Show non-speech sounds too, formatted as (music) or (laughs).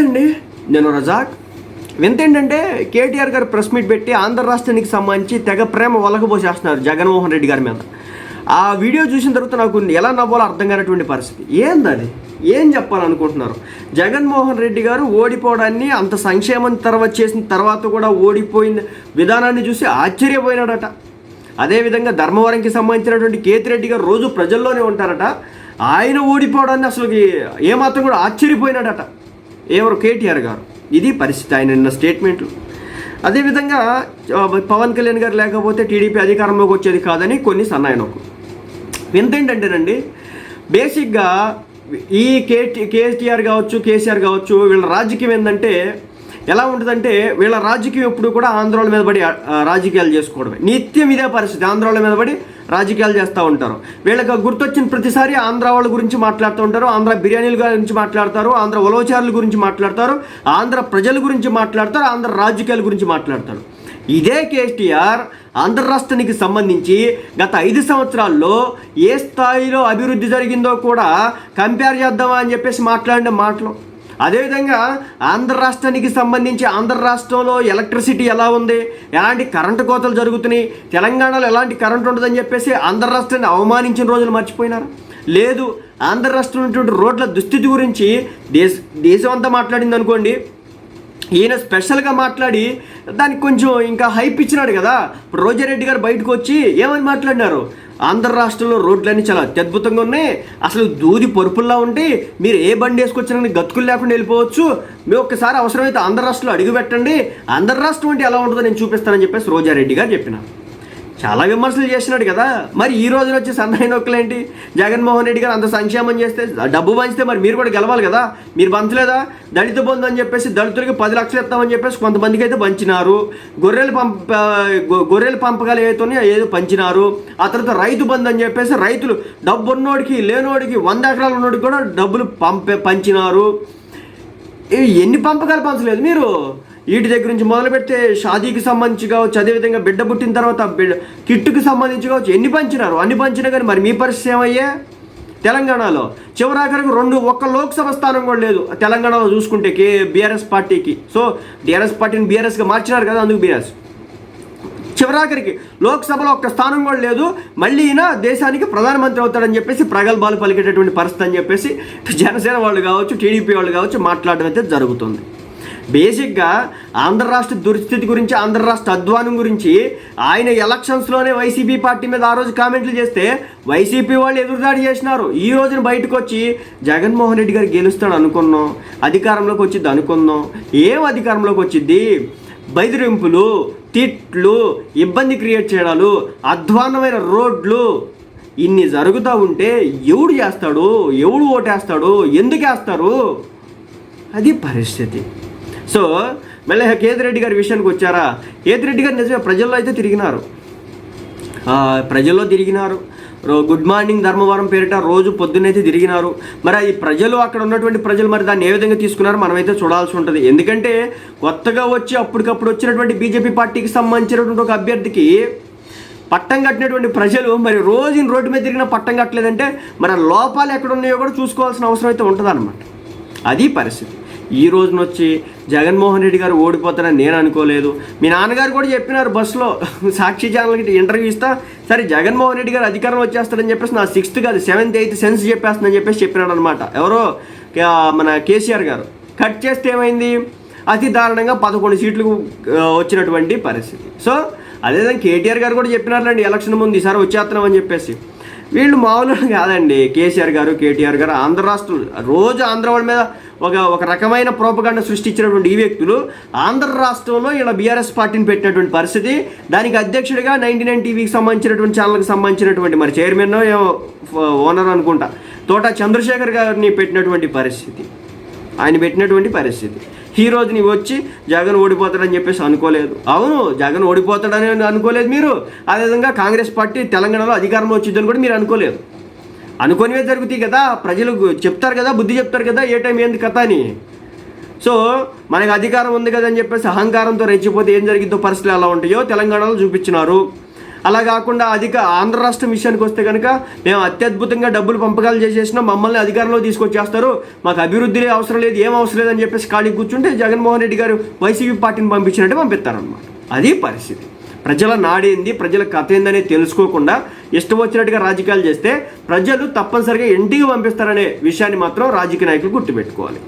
నమస్తే అండి నేను రజాక్. వింత ఏంటంటే కేటీఆర్ గారు ప్రెస్ మీట్ పెట్టి ఆంధ్ర రాష్ట్రానికి సంబంధించి తెగ ప్రేమ వలకబోసేస్తున్నారు జగన్మోహన్ రెడ్డి గారి మీద. ఆ వీడియో చూసిన తర్వాత నాకు ఎలా నవ్వాలో అర్థం కానటువంటి పరిస్థితి. ఏంది అది? ఏం చెప్పాలనుకుంటున్నారు? జగన్మోహన్ రెడ్డి గారు ఓడిపోవడాన్ని అంత సంక్షేమం తర్వాత చేసిన తర్వాత కూడా ఓడిపోయిన విధానాన్ని చూసి ఆశ్చర్యపోయినాడట. అదేవిధంగా ధర్మవరంకి సంబంధించినటువంటి కేతిరెడ్డి గారు రోజు ప్రజల్లోనే ఉంటారట. ఆయన ఓడిపోవడాన్ని అసలు ఏమాత్రం కూడా ఆశ్చర్యపోయినాడట. ఎవరు కేటీఆర్ గారు? ఇది పరిస్థితి. ఆయన నిన్న స్టేట్మెంట్లు అదేవిధంగా పవన్ కళ్యాణ్ గారు లేకపోతే టీడీపీ అధికారంలోకి వచ్చేది కాదని కొన్ని సన్నాయనకు వింత బేసిక్గా ఈ కేటీ కేటీఆర్ కావచ్చు కేసీఆర్ కావచ్చు వీళ్ళ రాజకీయం ఏంటంటే ఎలా ఉంటుందంటే వీళ్ళ రాజకీయం ఎప్పుడు కూడా ఆంధ్రోళ మీద పడి రాజకీయాలు చేసుకోవడమే. నిత్యం ఇదే పరిస్థితి. ఆంధ్రోళ మీద పడి రాజకీయాలు చేస్తూ ఉంటారు. వీళ్ళకి గుర్తొచ్చిన ప్రతిసారి ఆంధ్ర వాళ్ళ గురించి మాట్లాడుతూ ఉంటారు. ఆంధ్ర బిర్యానీల గురించి మాట్లాడతారు. ఆంధ్ర ఉలవచారుల గురించి మాట్లాడతారు. ఆంధ్ర ప్రజల గురించి మాట్లాడతారు. ఆంధ్ర రాజకీయాల గురించి మాట్లాడతారు. ఇదే కేటీఆర్ ఆంధ్ర రాష్ట్రానికి సంబంధించి గత ఐదు సంవత్సరాల్లో ఏ స్థాయిలో అభివృద్ధి జరిగిందో కూడా కంపేర్ చేద్దామా అని చెప్పేసి మాట్లాడిన మాటలు. అదేవిధంగా ఆంధ్ర రాష్ట్రానికి సంబంధించి ఆంధ్ర రాష్ట్రంలో ఎలక్ట్రిసిటీ ఎలా ఉంది? ఎలాంటి కరెంటు కోతలు జరుగుతున్నాయి? తెలంగాణలో ఎలాంటి కరెంట్ ఉండదని చెప్పేసి ఆంధ్ర రాష్ట్రాన్ని అవమానించిన రోజులు మర్చిపోయినారు? లేదు ఆంధ్ర రాష్ట్రంలో ఉన్నటువంటి రోడ్ల దుస్థితి గురించి దేశ దేశం అంతా మాట్లాడింది అనుకోండి. ఈయన స్పెషల్గా మాట్లాడి దానికి కొంచెం ఇంకా హైప్ ఇచ్చినాడు కదా. ఇప్పుడు రోజారెడ్డి గారు బయటకు వచ్చి ఏమని మాట్లాడినారు? ఆంధ్ర రాష్ట్రంలో రోడ్లన్నీ చాలా అత్యద్భుతంగా ఉన్నాయి. అసలు దూది పరుపుల్లా ఉంటే మీరు ఏ బండి వేసుకొచ్చినా గతుకులు లేకుండా వెళ్ళిపోవచ్చు. మేము ఒక్కసారి అవసరమైతే ఆంధ్ర రాష్ట్రంలో అడుగు పెట్టండి. ఆంధ్ర రాష్ట్రం అంటే ఎలా ఉంటుందో నేను చూపిస్తానని చెప్పేసి రోజారెడ్డి గారు చెప్పినాను చాలా విమర్శలు చేసినాడు కదా. మరి ఈ రోజున వచ్చి సన్నాయి నొక్కలేంటి? జగన్మోహన్ రెడ్డి గారు అంత సంక్షేమం చేస్తే డబ్బు పంచితే మరి మీరు కూడా గెలవాలి కదా. మీరు పంచలేదా? దళిత బంధు అని చెప్పేసి దళితులకి పది లక్షలు ఇస్తామని చెప్పేసి కొంతమందికి అయితే పంచినారు. గొర్రెలు పంప గొర్రెలు గొర్రెల పంపకాలు ఏదో ఏదో పంచినారు. ఆ తర్వాత రైతు బంధు అని చెప్పేసి రైతులు డబ్బు ఉన్నోడికి లేనోడికి వంద ఎకరాలు ఉన్నోడికి కూడా డబ్బులు పంపే పంచినారు. ఎన్ని పంపకాలు పంచలేదు మీరు? వీటి దగ్గర నుంచి మొదలు పెడితే షాదీకి సంబంధించి కావచ్చు అదేవిధంగా బిడ్డ పుట్టిన తర్వాత బిడ్డ కిట్టుకి సంబంధించి కావచ్చు ఎన్ని పంచినారు? అన్ని పంచినా కానీ మరి మీ పరిస్థితి ఏమయ్యే? తెలంగాణలో చివరాఖరికి రెండు ఒక్క లోక్సభ స్థానం కూడా లేదు. తెలంగాణలో చూసుకుంటే కే బీఆర్ఎస్ పార్టీకి. సో బీఆర్ఎస్ పార్టీని బీఆర్ఎస్గా మార్చినారు కదా అందుకు బీఆర్ఎస్. చివరాఖరికి లోక్సభలో ఒక్క స్థానం కూడా లేదు. మళ్ళీ ఈయన దేశానికి ప్రధానమంత్రి అవుతాడని చెప్పేసి ప్రగల్భాలు పలికేటటువంటి పరిస్థితి అని చెప్పేసి జనసేన వాళ్ళు కావచ్చు టీడీపీ వాళ్ళు కావచ్చు మాట్లాడడం అయితే జరుగుతుంది. బేసిక్గా ఆంధ్ర రాష్ట్ర దుస్థితి గురించి ఆంధ్ర రాష్ట్ర అధ్వానం గురించి ఆయన ఎలక్షన్స్లోనే వైసీపీ పార్టీ మీద ఆ రోజు కామెంట్లు చేస్తే వైసీపీ వాళ్ళు ఎదురుదాడి చేసినారు. ఈ రోజున బయటకు వచ్చి జగన్మోహన్ రెడ్డి గారు గెలుస్తాడు అనుకున్నాం అధికారంలోకి వచ్చింది అనుకుందాం ఏం అధికారంలోకి వచ్చింది? బెదిరింపులు తిట్లు ఇబ్బంది క్రియేట్ చేయడాలు అధ్వాన్నమైన రోడ్లు ఇన్ని జరుగుతూ ఉంటే ఎవడు చేస్తాడు? ఎవడు ఓటేస్తాడు? ఎందుకు వేస్తారు అది పరిస్థితి. సో మళ్ళీ కేతిరెడ్డి గారి విషయానికి వచ్చారా? కేతిరెడ్డి గారు నిజమే ప్రజల్లో అయితే తిరిగినారు. ప్రజల్లో తిరిగినారు. రో- గుడ్ మార్నింగ్ ధర్మవరం పేరిట రోజు పొద్దున్నైతే తిరిగినారు. మరి ఈ ప్రజలు అక్కడ ఉన్నటువంటి ప్రజలు మరి దాన్ని ఏ విధంగా తీసుకున్నారో మనమైతే చూడాల్సి ఉంటుంది. ఎందుకంటే కొత్తగా వచ్చి అప్పటికప్పుడు వచ్చినటువంటి బీజేపీ పార్టీకి సంబంధించినటువంటి ఒక అభ్యర్థికి పట్టం కట్టినటువంటి ప్రజలు మరి రోజు రోడ్డు మీద తిరిగిన పట్టం కట్టలేదంటే మరి లోపాలు ఎక్కడ ఉన్నాయో కూడా చూసుకోవాల్సిన అవసరం అయితే ఉంటుంది అది పరిస్థితి. ఈ రోజున వచ్చి జగన్మోహన్ రెడ్డి గారు ఓడిపోతారని నేను అనుకోలేదు. మీ నాన్నగారు కూడా చెప్పినారు బస్సులో (laughs) సాక్షి ఛానల్కి ఇంటర్వ్యూ ఇస్తా సరే జగన్మోహన్ రెడ్డి గారు అధికారం వచ్చేస్తారని చెప్పేసి నా సిక్స్త్ కాదు సెవెంత్ ఎయిత్ సెన్స్ చెప్పేస్తుందని చెప్పేసి చెప్పినాడు అనమాట ఎవరో మన కేసీఆర్ గారు. కట్ చేస్తే ఏమైంది? అతి దారుణంగా పదకొండు సీట్లు వచ్చినటువంటి పరిస్థితి. సో అదేవిధంగా కేటీఆర్ గారు కూడా చెప్పినారండి ఎలక్షన్ ముందు ఈసారి వచ్చేస్తున్నామని చెప్పేసి. వీళ్ళు మామూలు (laughs) కాదండి కేసీఆర్ గారు కేటీఆర్ గారు ఆంధ్ర రాష్ట్రం రోజు ఆంధ్ర వాళ్ళ మీద ఒక ఒక రకమైన ప్రోపగండ సృష్టించినటువంటి ఈ వ్యక్తులు ఆంధ్ర రాష్ట్రంలో ఇలా బీఆర్ఎస్ పార్టీని పెట్టినటువంటి పరిస్థితి దానికి అధ్యక్షుడిగా నైన్టీ నైన్ టీవీకి సంబంధించినటువంటి ఛానల్కి సంబంధించినటువంటి మరి చైర్మన్ ఓనర్ అనుకుంటా తోట చంద్రశేఖర్ గారిని పెట్టినటువంటి పరిస్థితి. ఆయన పెట్టినటువంటి పరిస్థితి. ఈ రోజు నీవు వచ్చి జగన్ ఓడిపోతాడని చెప్పేసి అనుకోలేదు. అవును జగన్ ఓడిపోతాడని అనుకోలేదు మీరు. అదేవిధంగా కాంగ్రెస్ పార్టీ తెలంగాణలో అధికారంలో వచ్చిందని కూడా మీరు అనుకోలేదు. అనుకోనివే జరుగుతాయి కదా. ప్రజలు చెప్తారు కదా బుద్ధి చెప్తారు కదా ఏ టైం ఏంది కథ అని. సో మనకు అధికారం ఉంది కదా అని చెప్పేసి అహంకారంతో రెచ్చిపోతే ఏం జరిగిందో పరిస్థితులు ఎలా ఉంటాయో తెలంగాణలో చూపించినారు. అలా కాకుండా అధిక ఆంధ్ర రాష్ట్రం విషయానికి వస్తే కనుక మేము అత్యద్భుతంగా డబ్బులు పంపకాలు చేసేసినా మమ్మల్ని అధికారంలో తీసుకొచ్చేస్తారు. మాకు అభివృద్ధి అవసరం లేదు ఏం అవసరం లేదని చెప్పేసి ఖాళీ కూర్చుంటే జగన్మోహన్ రెడ్డి గారు వైసీపీ పార్టీని పంపించినట్టు పంపిస్తారనమాట అది పరిస్థితి. ప్రజల నాడేంది ప్రజల కథ ఏందనేది తెలుసుకోకుండా ఇష్టం వచ్చినట్టుగా రాజకీయాలు చేస్తే ప్రజలు తప్పనిసరిగా ఇంటికి పంపిస్తారనే విషయాన్ని మాత్రం రాజకీయ నాయకులు గుర్తుపెట్టుకోవాలి.